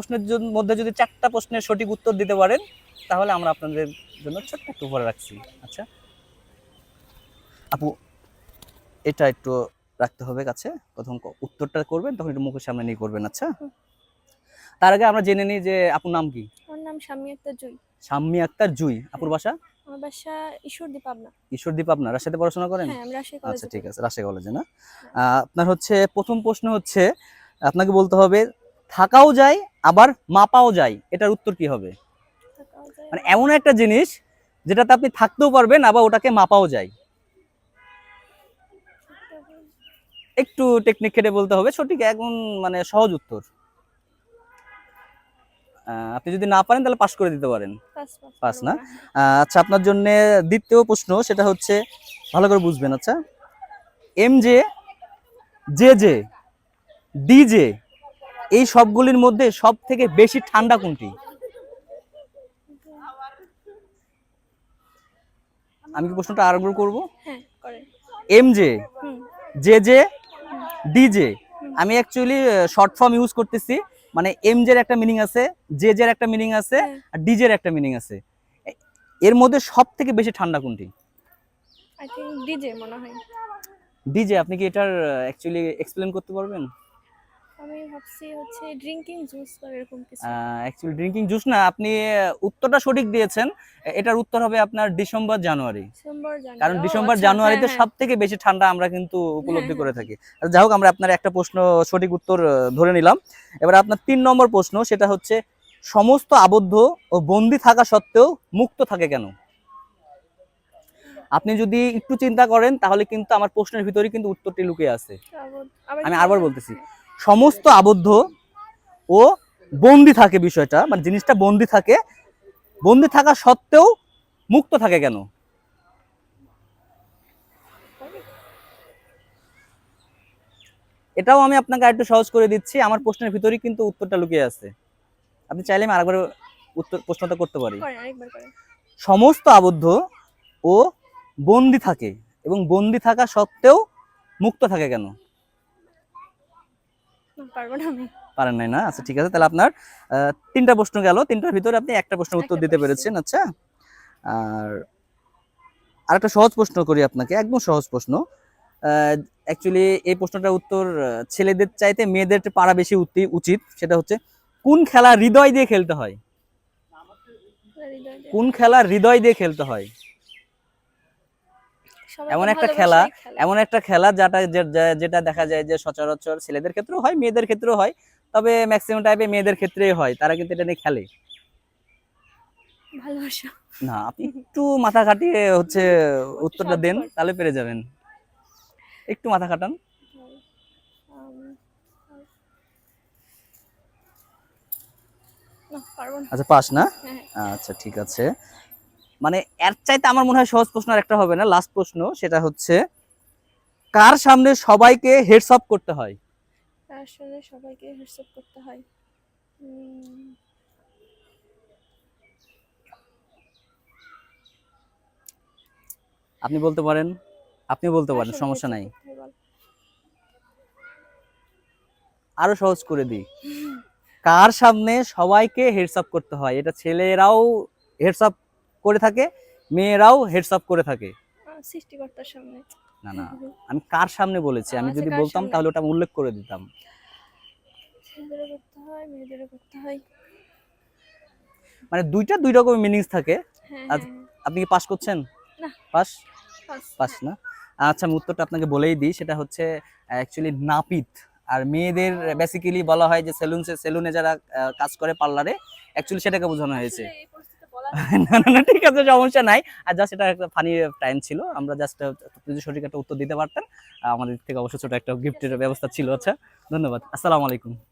প্রশ্নের মধ্যে যদি চারটা প্রশ্নের সঠিক উত্তর দিতে পারেন তাহলে আমরা আপনাদের জন্য ছোট্ট একটু উপরে রাখছি। আচ্ছা। আপু এটা একটু রাখতে হবে কাছে। প্রথম উত্তরটা করবেন তখন একটু মুখের সামনে নিয়ে করবেন আচ্ছা? তার আগে আমরা জেনে নিই যে আপুর নাম কি? আমার নাম শাম্মী আক্তার জুই। শাম্মী আক্তার জুই। আপুর বাসা? আমার বাসা ঈশ্বরদী পাবনা। ঈশ্বরদীপ আপনার রাজশাহীতে পড়াশোনা করেন? হ্যাঁ আমি রাজশাহী আচ্ছা ঠিক আছে রাজশাহী কলেজে না? আপনার হচ্ছে প্রথম প্রশ্ন হচ্ছে আপনাকে বলতে হবে থাকাও যায় আবার মাপাও যায় এটার উত্তর কি হবে? মানে এমন একটা জিনিস যেটাতে আপনি থাকতেও পারবেন আবার ওটাকে মাপাও যায়। একটু টেকনিক খেটে বলতে হবে সঠিক এখন মানে সহজ উত্তর। আপনি যদি না পারেন তাহলে পাশ করে দিতে পারেন। পাস পাস না? আচ্ছা আপনার জন্য দ্বিতীয় প্রশ্ন সেটা হচ্ছে ভালো করে বুঝবেন আচ্ছা? M J J J D J এই সবগুলির মধ্যে সব থেকে বেশি ঠান্ডা কোনটি? আমি কি প্রশ্নটা আরম্ভ করব? M J J J D J আমি অ্যাকচুয়ালি শর্ট ফর্ম ইউজ করতেছি। মানে এম জের একটা মিনিং আছে জে জের একটা মিনিং আছে হ্যাঁ। আর ডি জের একটা মিনিং আছে। এর মধ্যে সব থেকে বেশি ঠান্ডা কোনটি? ডিজে মনে হয়। ডিজে আপনি কি এটার অ্যাকচুয়ালি এক্সপ্লেন করতে পারবেন? আমি ভাবছি হচ্ছে ড্রিঙ্কিং জুস বা এরকম কিছু। অ্যাকচুয়ালি ড্রিঙ্কিং জুস না আপনি উত্তরটা সঠিক দিয়েছেন। এটার উত্তর হবে আপনার ডিসেম্বর জানুয়ারি। December January. কারণ ডিসেম্বর আচ্ছা, জানুয়ারিতে হ্যাঁ, সব থেকে বেশি ঠান্ডা আমরা কিন্তু উপলব্ধি হ্যাঁ, করে থাকি। যাই হোক আমরা আপনার একটা প্রশ্ন সঠিক উত্তর ধরে নিলাম। এবার আপনার তিন নম্বর প্রশ্ন সেটা হচ্ছে সমস্ত আবদ্ধ ও বন্দি থাকা সত্ত্বেও মুক্ত থাকে কেন? আপনি যদি একটু চিন্তা করেন তাহলে কিন্তু আমার প্রশ্নের ভিতরে কিন্তু উত্তরটি লুকিয়ে আছে। হ্যাঁ, আমি কি আবার বলতেছি সমস্ত আবদ্ধ ও বন্দি থাকে বিষয়টা মানে জিনিসটা বন্দি থাকে। বন্দি থাকা সত্ত্বেও মুক্ত থাকে কেন? এটাও আমি আপনাকে আরেকটু সহজ করে দিচ্ছি আমার প্রশ্নের ভিতরেই কিন্তু উত্তরটা লুকিয়ে আছে। আপনি চাইলে আমি আরেকবার উত্তর প্রশ্নটা করতে পারি। সমস্ত আবদ্ধ ও বন্দি থাকে এবং বন্দি থাকা সত্ত্বেও মুক্ত থাকে কেন? পারব না আমি। পারেন নাই না? আচ্ছা ঠিক আছে তাহলে আপনার তিনটা প্রশ্ন গেল। তিনটার ভিতরে আপনি একটা প্রশ্ন উত্তর দিতে পেরেছেন আচ্ছা। আর আরেকটা সহজ প্রশ্ন করি আপনাকে একদম সহজ প্রশ্ন। অ্যাকচুয়ালি এই প্রশ্নটার উত্তর ছেলেদের চাইতে মেয়েদের পারা বেশি উচিত। সেটা হচ্ছে কোন খেলা হৃদয় দিয়ে খেলতে হয়? কোন খেলা হৃদয় দিয়ে খেলতে হয়? এমন একটা খেলা, এমন একটা খেলা যেটা যেটা দেখা যায় যে সচরাচর ছেলেদের ক্ষেত্রেও হয় মেয়েদের ক্ষেত্রেও হয় তবে ম্যাক্সিমাম টাইপে মেয়েদের ক্ষেত্রেই হয় তারা কিন্তু এটা নিয়ে খেলে। ভালোবাসা। না আপনি একটু মাথা খাটিয়ে হচ্ছে উত্তরটা দেন তাহলে পেরে যাবেন। একটু মাথা খাটান। উম, না পারব না। আচ্ছা পাস না? হ্যাঁ। আচ্ছা ঠিক আছে। মানে এর চাইতে আমার মনে হয় সহজ প্রশ্ন আর একটা হবে না লাস্ট প্রশ্ন সেটা হচ্ছে কার সামনে সবাইকে হেডস অফ করতে হয়? আসলে সবাইকে হোয়াটসঅ্যাপ করতে হয়? আপনি বলতে পারেন আপনি বলতে পারেন সমস্যা নাই। আরও সহজ করে দিই। কার সামনে সবাইকে হেডস আপ করতে হয়? এটা ছেলেরাও হেডস আপ করে থাকে মেয়েরাও হেডস আপ করে থাকে। সৃষ্টিকর্তার সামনে। না না আমি কার সামনে বলেছি? আমি আচ্ছা, যদি বলতাম তাহলে ওটা উল্লেখ করে দিতাম। মানে দুইটা দুই রকম মিনিংস থাকে। হ্যাঁ হ্যাঁ। আপনি কি পাস করছেন? না। Pass pass. না। আচ্ছা আমি উত্তরটা আপনাকে বলেই দিই। সেটা হচ্ছে অ্যাকচুয়ালি নাপিত। আর মেয়েদের বেসিক্যালি বলা হয় যে সেলুন সেলুনে যারা কাজ করে পার্লারে অ্যাকচুয়ালি সেটাকে বোঝানো হয়েছে। না না না, ঠিক আছে, সমস্যা নাই। আর জাস্ট এটা একটা ফানি টাইম ছিল। আমরা জাস্ট যদি সঠিক একটা উত্তর দিতে পারতেন আমাদের থেকে অবশ্য ছোট একটা গিফটের ব্যবস্থা ছিল। আচ্ছা ধন্যবাদ। আসসালামু আলাইকুম।